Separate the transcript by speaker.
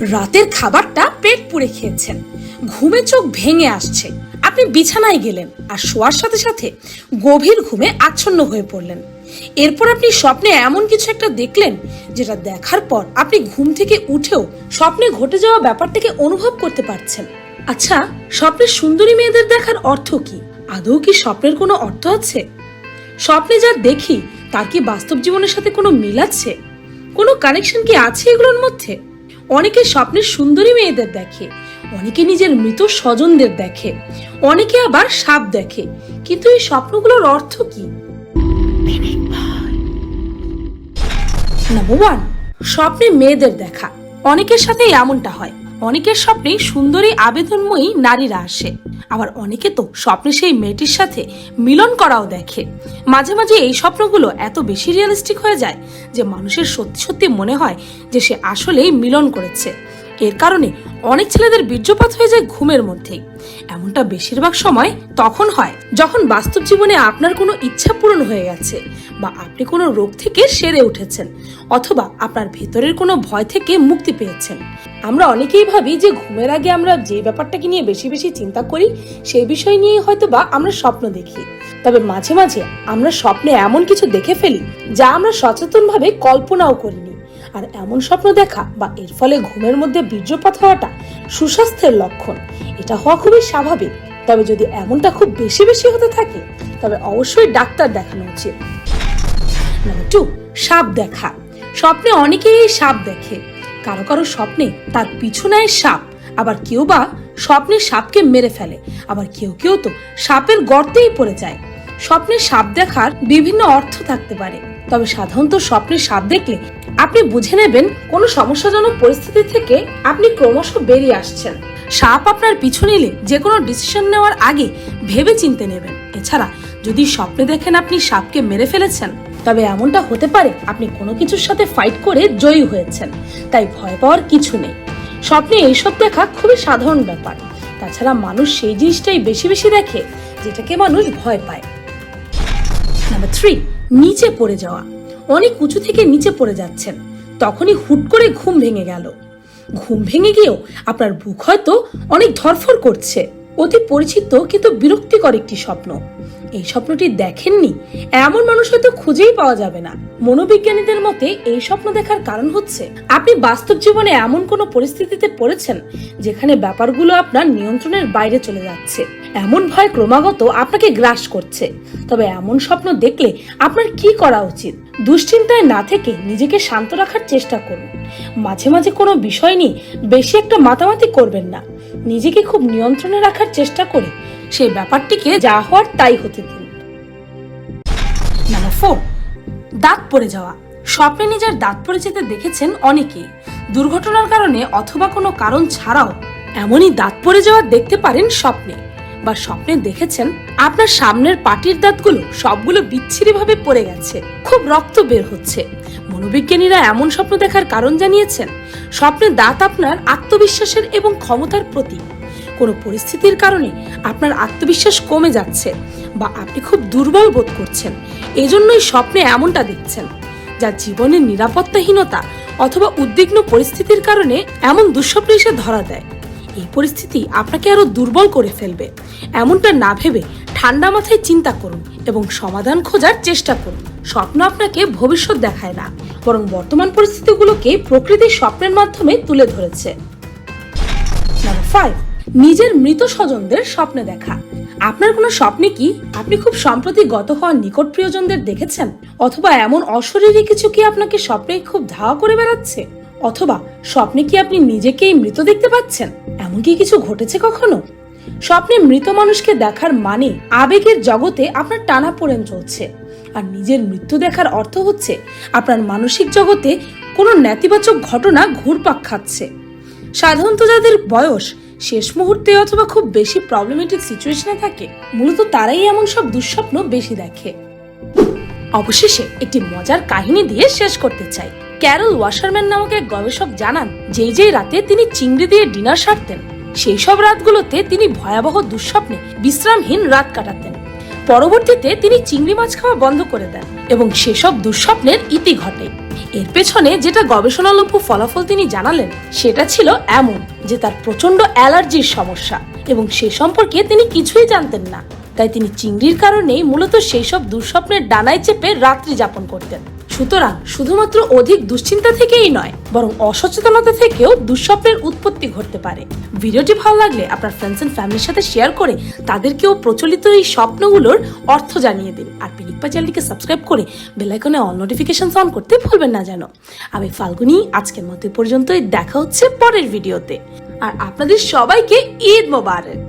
Speaker 1: রাতের খাবারটা পেট পুড়ে খেয়েছেন। ঘুমে চোখ ভেঙে আসছে। আপনি বিছানায় গেলেন আর শোয়ার সাথে সাথে গভীর ঘুমে আচ্ছন্ন হয়ে পড়লেন। এরপর আপনি স্বপ্নে এমন কিছু একটা দেখলেন যেটা দেখার পর আপনি ঘুম থেকে উঠেও স্বপ্নে ঘটে যাওয়া ব্যাপারটাকে অনুভব করতে পারছেন। আচ্ছা স্বপ্নের সুন্দরী মেয়েদের দেখার অর্থ কি? আদৌ কি স্বপ্নের কোনো অর্থ আছে? স্বপ্নে যা দেখি, তার কি বাস্তব জীবনের সাথে কোনো মিল আছে? কোনো কানেকশন কি আছে এগুলোর মধ্যে? অনেকে স্বপ্নের সুন্দরী মেয়েদের দেখে, অনেকে নিজের মৃত স্বজনদের দেখে, অনেকে আবার সাপ দেখে। কিন্তু এই স্বপ্নগুলোর অর্থ কি? নাম্বার ওয়ান স্বপ্নে মেয়েদের দেখা। অনেকের সাথে এমনটা হয়। অনেকের স্বপ্নে সুন্দরী আবেদনময়ী নারীরা আসে। আবার অনেকে তো স্বপ্নে সেই মেয়েটির সাথে মিলন করাও দেখে। মাঝে মাঝে এই স্বপ্নগুলো এত বেশি রিয়েলিস্টিক হয়ে যায় যে মানুষের সত্যি সত্যি মনে হয় যে সে আসলেই মিলন করেছে। এর কারণে অনেক ছেলেদের বীর্যপাত হয়ে যায় ঘুমের মধ্যেই এমনটা বেশিরভাগ সময় তখন হয়, যখন বাস্তব জীবনে আপনার কোনো ইচ্ছা পূরণ হয়ে গেছে বা আপনি কোনো রোগ থেকে সেরে উঠেছেন অথবা আপনার ভেতরের কোনো ভয় থেকে মুক্তি পেয়েছেন। আমরা অনেকেই ভাবি যে ঘুমের আগে আমরা যে ব্যাপারটাকে নিয়ে বেশি বেশি চিন্তা করি, সেই বিষয় নিয়ে হয়তো বা আমরা স্বপ্ন দেখি। তবে মাঝে মাঝে আমরা স্বপ্নে এমন কিছু দেখে ফেলি, যা আমরা সচেতনভাবে কল্পনাও করিনি। আর এমন স্বপ্ন দেখা বা এর ফলে ঘুমের মধ্যে বীর্যপাত হওয়াটা সুস্বাস্থ্যের লক্ষণ। এটা হওয়া খুবই স্বাভাবিক। তবে যদি এমনটা খুব বেশি বেশি হতে থাকে, তবে অবশ্যই ডাক্তার দেখানো উচিত। নাম্বার টু সাপ দেখা। স্বপ্নে অনেকেই এই সাপ দেখে। কারও কারও স্বপ্নে তার পিছু নেয় সাপ। আবার কেউ বা স্বপ্নে সাপকে মেরে ফেলে। আবার কেউ কেউ তো সাপের গর্তেই পড়ে যায়। স্বপ্নে সাপ দেখার বিভিন্ন অর্থ থাকতে পারে। তবে সাধারণত স্বপ্নে সাপ দেখলে আপনি বুঝে নেবেন কোনো সমস্যাজনক পরিস্থিতি থেকে আপনি ক্রমশ বেরিয়ে আসছেন। সাপ আপনার পিছু নিলে যে কোনো ডিসিশন নেওয়ার আগে ভেবে চিনতে নেবেন। এছাড়া যদি স্বপ্নে দেখেন আপনি সাপকে মেরে ফেলেছেন, তবে এমনটা হতে পারে আপনি কোনো কিছুর সাথে ফাইট করে জয়ী হয়েছেন, তাই ভয় পাওয়ার কিছু নেই। স্বপ্নে এইসব দেখা খুবই সাধারণ ব্যাপার। তাছাড়া মানুষ সেই জিনিসটাই বেশি বেশি দেখে, যেটাকে মানুষ ভয় পায়। নাম্বার থ্রি নিচে পড়ে যাওয়া। অনেক উঁচু থেকে নিচে পড়ে যাচ্ছেন। তখনই হুট করে ঘুম ভেঙে গেল। ঘুম ভেঙে গিয়েও আপনার বুক হয়তো অনেক ধরফর করছে। অতি পরিচিত কিন্তু বিরক্তিকর একটি স্বপ্ন। এই স্বপ্নটি দেখেননি, এমন মানুষ হয়তো খুঁজেই পাওয়া যাবে না। মনোবিজ্ঞানীদের মতে এই স্বপ্ন দেখার কারণ হচ্ছে, আপনি বাস্তব জীবনে এমন কোনো পরিস্থিতিতে পড়েছেন যেখানে ব্যাপারগুলো আপনার নিয়ন্ত্রণের বাইরে চলে যাচ্ছে। এমন ভয় ক্রমাগত আপনাকে গ্রাস করছে। তবে এমন স্বপ্ন দেখলে আপনার কি করা উচিত? দুশ্চিন্তায় না থেকে নিজেকে শান্ত রাখার চেষ্টা করুন। মাঝে মাঝে কোনো বিষয় নিয়ে বেশি একটা মাতামাতি করবেন না। নিজেকে খুব নিয়ন্ত্রণে রাখার চেষ্টা করে সেই ব্যাপারটিকে যা হওয়ার তাই হতে দিন। নাম্বার ফোর দাঁত পড়ে যাওয়া। স্বপ্নে নিজের দাঁত পড়ে যেতে দেখেছেন অনেকেই। দুর্ঘটনার কারণে অথবা কোনো কারণ ছাড়াও এমনই দাঁত পড়ে যাওয়া দেখতে পারেন স্বপ্নে। বা স্বপ্নে দেখেছেন আপনার সামনের পাটির দাঁতগুলো সবগুলো বিচ্ছিরি ভাবে পড়ে গেছে, খুব রক্ত বের হচ্ছে। মনোবিজ্ঞানীরা এমন স্বপ্ন দেখার কারণ জানিয়েছেন, স্বপ্নে দাঁত আপনার আত্মবিশ্বাসের এবং ক্ষমতার প্রতীক। কোনো পরিস্থিতির কারণে আপনার আত্মবিশ্বাস কমে যাচ্ছে বা আপনি খুব দুর্বল বোধ করছেন, এজন্যই স্বপ্নে এমনটা দেখছেন, যা জীবনের নিরাপত্তাহীনতা অথবা উদ্বিগ্ন পরিস্থিতির কারণে এমন দুঃস্বপ্ন এসে ধরা দেয়। এই পরিস্থিতি আপনাকে আরও দুর্বল করে ফেলবে। এমনটা না ভেবে ঠান্ডা মাথায় চিন্তা করুন এবং সমাধান খোঁজার চেষ্টা করুন। স্বপ্ন আপনাকে ভবিষ্যৎ দেখায় না, বরং বর্তমান পরিস্থিতিগুলোকে প্রকৃতির স্বপ্নের মাধ্যমে তুলে ধরেছে। নাম্বার ফাইভ নিজের মৃত স্বজনদের স্বপ্নে দেখা। আপনার কোনো স্বপ্নে কি আপনি খুব সম্প্রতি গত হওয়া নিকট প্রিয়জনদের দেখেছেন? অথবা এমন অশরীরী কিছু কি আপনাকে স্বপ্নে খুব ধাওয়া করে বেড়াচ্ছে? অথবা স্বপ্নে কি আপনি নিজেকেই মৃত দেখতে পাচ্ছেন? এমন কি কিছু ঘটেছে কখনো? স্বপ্নে মৃত মানুষকে দেখার মানে আবেগের জগতে আপনার টানা পড়েন চলছে। আর নিজের মৃত্যু দেখার অর্থ হচ্ছে আপনার মানসিক জগতে কোনো নেতিবাচক ঘটনা ঘুরপাক খাচ্ছে। সাধারণত যাদের বয়স শেষ মুহূর্তে অথবা খুব বেশি প্রবলেমেটিক সিচুয়েশনে থাকে, মূলত তারাই এমন সব দুঃস্বপ্ন বেশি দেখে। অবশেষে একটি মজার কাহিনী দিয়ে শেষ করতে চাই। ক্যারল ওয়াশারম্যান নামক এক গবেষক জানান, যেই যেই রাতে তিনি চিংড়ি দিয়ে ডিনার সারতেন, সেই সব রাতগুলোতে তিনি ভয়াবহ দুঃস্বপ্নে বিশ্রামহীন রাত কাটাতেন। পরবর্তীতে তিনি চিংড়ি মাছ খাওয়া বন্ধ করে দেন এবং সেসব দুঃস্বপ্নের ইতি ঘটে। এর পেছনে যেটা গবেষণালভ্য ফলাফল তিনি জানালেন, সেটা ছিল এমন। যে তার প্রচণ্ড অ্যালার্জির সমস্যা এবং সে সম্পর্কে তিনি কিছুই জানতেন না। তাই তিনি চিংড়ির কারণেই মূলত সেই সব দুঃস্বপ্নের ডানায় চেপে রাত্রি যাপন করতেন। সুতরাং শুধুমাত্র অধিক দুশ্চিন্তা থেকেই নয়, বরং অসচেতনতা থেকেও দুঃস্বপ্নের উৎপত্তি ঘটতে পারে। ভিডিওটি ভালো লাগলে আপনার ফ্রেন্ডস এন্ড ফ্যামিলির সাথে শেয়ার করে তাদেরকেও প্রচলিত এই স্বপ্নগুলোর অর্থ জানিয়ে দিন। আর পিনিকপা চ্যানেলটিকে সাবস্ক্রাইব করে বেলাইকনে অল নোটিফিকেশন অন করতে ভুলবেন না যেন। আমি ফাল্গুনি, আজকের মতো পর্যন্তই, দেখা হচ্ছে পরের ভিডিওতে আর আপনাদের সবাইকে ঈদ মোবারক!